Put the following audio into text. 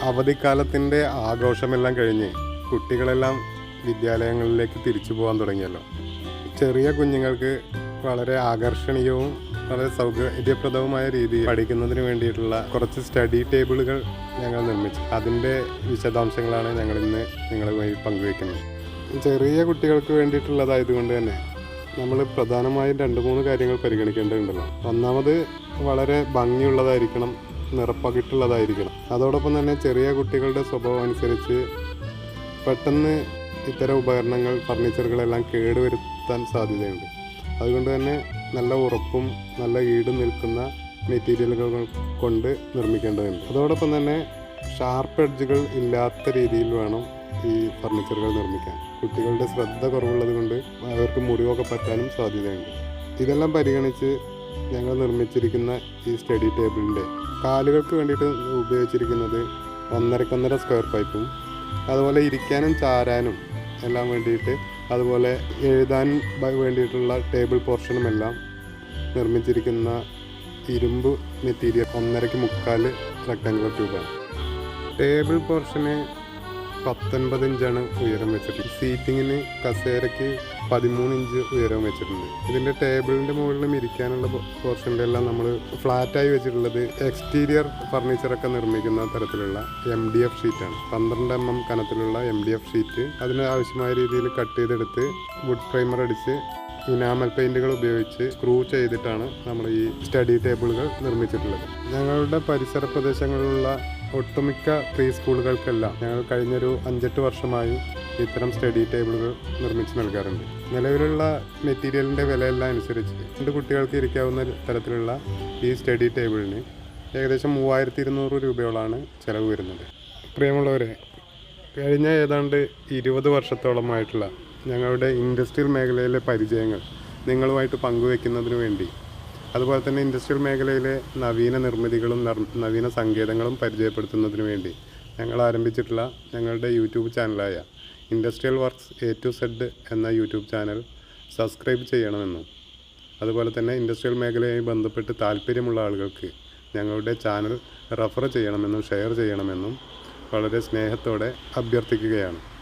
അവധിക്കാലത്തിന്റെ ആഘോഷമെല്ലാം കഴിഞ്ഞ് കുട്ടികളെല്ലാം വിദ്യാലയങ്ങളിലേക്ക് തിരിച്ചു പോകാൻ തുടങ്ങിയല്ലോ. ചെറിയ കുഞ്ഞുങ്ങൾക്ക് വളരെ ആകർഷണീയവും വളരെ സൗകര്യപ്രദവുമായ രീതിയിൽ പഠിക്കുന്നതിന് വേണ്ടിയിട്ടുള്ള കുറച്ച് സ്റ്റഡി ടേബിളുകൾ ഞങ്ങൾ നിർമ്മിച്ചു. അതിന്റെ വിശദാംശങ്ങളാണ് ഞങ്ങൾ ഇന്ന് നിങ്ങളുമായി പങ്കുവയ്ക്കുന്നത്. ചെറിയ കുട്ടികൾക്ക് വേണ്ടിയിട്ടുള്ളതായതുകൊണ്ട് തന്നെ നമ്മൾ പ്രധാനമായും രണ്ട് മൂന്ന് കാര്യങ്ങൾ പരിഗണിക്കേണ്ടതുണ്ടല്ലോ. ഒന്നാമത് വളരെ ഭംഗിയുള്ളതായിരിക്കണം. നിറപ്പകിട്ടുള്ളതായിരിക്കണം അതോടൊപ്പം തന്നെ ചെറിയ കുട്ടികളുടെ സ്വഭാവം അനുസരിച്ച് പെട്ടെന്ന് ഇത്തരം ഉപകരണങ്ങൾ ഫർണിച്ചറുകളെല്ലാം കേടുവരുത്താൻ സാധ്യതയുണ്ട്. അതുകൊണ്ട് തന്നെ നല്ല ഉറപ്പും നല്ല ഈട് നിൽക്കുന്ന മെറ്റീരിയലുകൾ കൊണ്ട് നിർമ്മിക്കേണ്ടതുണ്ട്. അതോടൊപ്പം തന്നെ ഷാർപ്പ് എഡ്ജുകൾ ഇല്ലാത്ത രീതിയിൽ വേണം ഈ ഫർണിച്ചറുകൾ നിർമ്മിക്കാൻ. കുട്ടികളുടെ ശ്രദ്ധ കുറവുള്ളത് കൊണ്ട് അവർക്ക് മുറിവൊക്കെ പറ്റാനും സാധ്യതയുണ്ട്. ഇതെല്ലാം പരിഗണിച്ച് ഞങ്ങൾ നിർമ്മിച്ചിരിക്കുന്ന ഈ സ്റ്റഡി ടേബിളിന്റെ കാലുകൾക്ക് വേണ്ടിയിട്ട് ഉപയോഗിച്ചിരിക്കുന്നത് ഒന്നരക്കൊന്നര സ്ക്വയർ പൈപ്പും അതുപോലെ ഇരിക്കാനും ചാരാനും എല്ലാം വേണ്ടിയിട്ട് അതുപോലെ എഴുതാൻ വേണ്ടിയിട്ടുള്ള ടേബിൾ പോർഷനും എല്ലാം നിർമ്മിച്ചിരിക്കുന്ന ഇരുമ്പ് മെറ്റീരിയൽ ഒന്നരയ്ക്ക് മുക്കാൽ റെക്ടാങ്കുലർ ട്യൂബാണ് ടേബിൾ പോർഷന് പത്തൊൻപത് ഇഞ്ചാണ് ഉയരം വെച്ചിട്ടുള്ളത് സീറ്റിങ്ങിന് കസേരയ്ക്ക് പതിമൂന്ന് ഇഞ്ച് ഉയരം വെച്ചിട്ടുണ്ട്. ഇതിന്റെ ടേബിളിന്റെ മുകളിലും ഇരിക്കാനുള്ള പോർഷന്റെ എല്ലാം നമ്മൾ ഫ്ലാറ്റായി വെച്ചിട്ടുള്ളത് എക്സ്റ്റീരിയർ ഫർണിച്ചറൊക്കെ നിർമ്മിക്കുന്ന തരത്തിലുള്ള എം ഡി എഫ് ഷീറ്റാണ് പന്ത്രണ്ട് എം എം കനത്തിലുള്ള എം ഡി എഫ് ഷീറ്റ് അതിന് ആവശ്യമായ രീതിയിൽ കട്ട് ചെയ്തെടുത്ത് വുഡ് പ്രൈമർ അടിച്ച് ഇനാമൽ പെയിന്റുകൾ ഉപയോഗിച്ച് സ്ക്രൂ ചെയ്തിട്ടാണ് നമ്മൾ ഈ സ്റ്റഡി ടേബിളുകൾ നിർമ്മിച്ചിട്ടുള്ളത്. ഞങ്ങളുടെ പരിസര പ്രദേശങ്ങളിലുള്ള ഒട്ടുമിക്ക പ്രീ സ്കൂളുകൾക്കെല്ലാം ഞങ്ങൾ കഴിഞ്ഞൊരു അഞ്ചെട്ട് വർഷമായി ഇത്തരം സ്റ്റഡി ടേബിളുകൾ നിർമ്മിച്ച് നൽകാറുണ്ട്. നിലവിലുള്ള മെറ്റീരിയലിന്റെ വിലയെല്ലാം അനുസരിച്ച് രണ്ട് കുട്ടികൾക്ക് ഇരിക്കാവുന്ന തരത്തിലുള്ള ഈ സ്റ്റഡി ടേബിളിന് ഏകദേശം മൂവായിരത്തി ഇരുന്നൂറ് രൂപയോളാണ് ചിലവ് വരുന്നത്. പ്രിയമുള്ളവരെ കഴിഞ്ഞ ഏതാണ്ട് ഇരുപത് വർഷത്തോളമായിട്ടുള്ള ഞങ്ങളുടെ ഇൻഡസ്ട്രിയൽ മേഖലയിലെ പരിചയങ്ങൾ നിങ്ങളുമായിട്ട് പങ്കുവെക്കുന്നതിന് വേണ്ടി. അതുപോലെ തന്നെ ഇൻഡസ്ട്രിയൽ മേഖലയിലെ നവീന നിർമ്മിതികളും നർ- നവീന സങ്കേതങ്ങളും പരിചയപ്പെടുത്തുന്നതിന് വേണ്ടി ഞങ്ങൾ ആരംഭിച്ചിട്ടുള്ള ഞങ്ങളുടെ YouTube ചാനലായ industrial works A to Z എന്ന യൂട്യൂബ് ചാനൽ സബ്സ്ക്രൈബ് ചെയ്യണമെന്നും അതുപോലെ തന്നെ ഇൻഡസ്ട്രിയൽ മേഖലയുമായി ബന്ധപ്പെട്ട് താല്പര്യമുള്ള ആളുകൾക്ക് ഞങ്ങളുടെ ചാനൽ റെഫർ ചെയ്യണമെന്നും ഷെയർ ചെയ്യണമെന്നും വളരെ സ്നേഹത്തോടെ അഭ്യർത്ഥിക്കുകയാണ്.